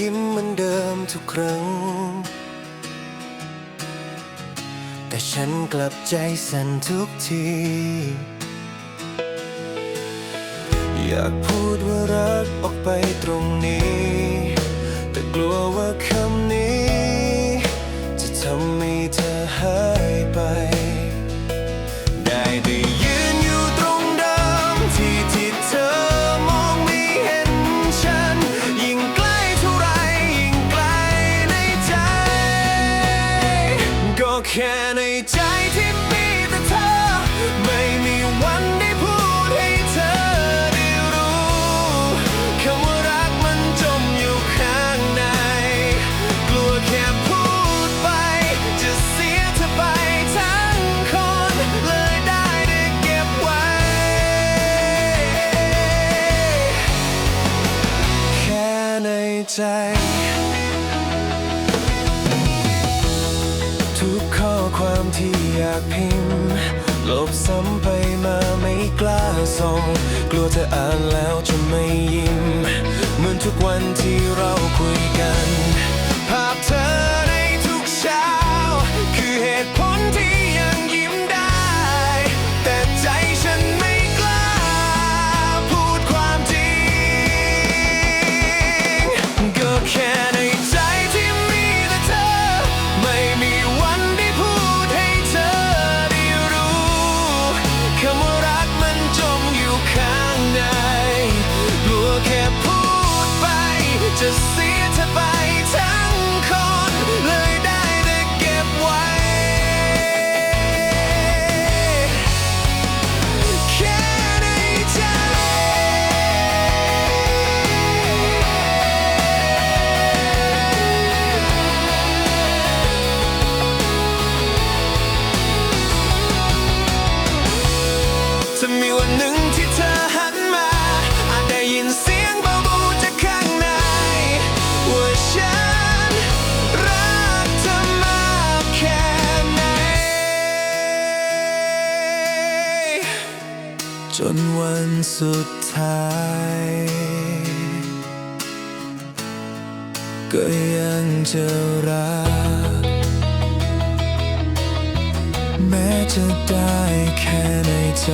ยิ้มเหมือนเดิมทุกครั้ง แต่ฉันกลับใจสั่นทุกที อยากพูดว่ารักออกไปตรงนี้ แต่กลัว แค่ในใจที่มีแต่เธอ ไม่มีวันได้พูดให้เธอได้รู้คำว่ารักมันจมอยู่ข้างใน กลัวแค่พูดไป จะเสียเธอไปทั้งคน เลยได้แต่เก็บไว้ แค่ในใจามที่อยากพิมพ์ลบซ้ำไปมาไม่กล้าส่ง กลัวจะอ่านแล้วจะไม่ยิ้ม เหมือนทุกวันที่เรา จนวันสุดท้าย ก็ยังจะรัก แม้จะได้แค่ในใจ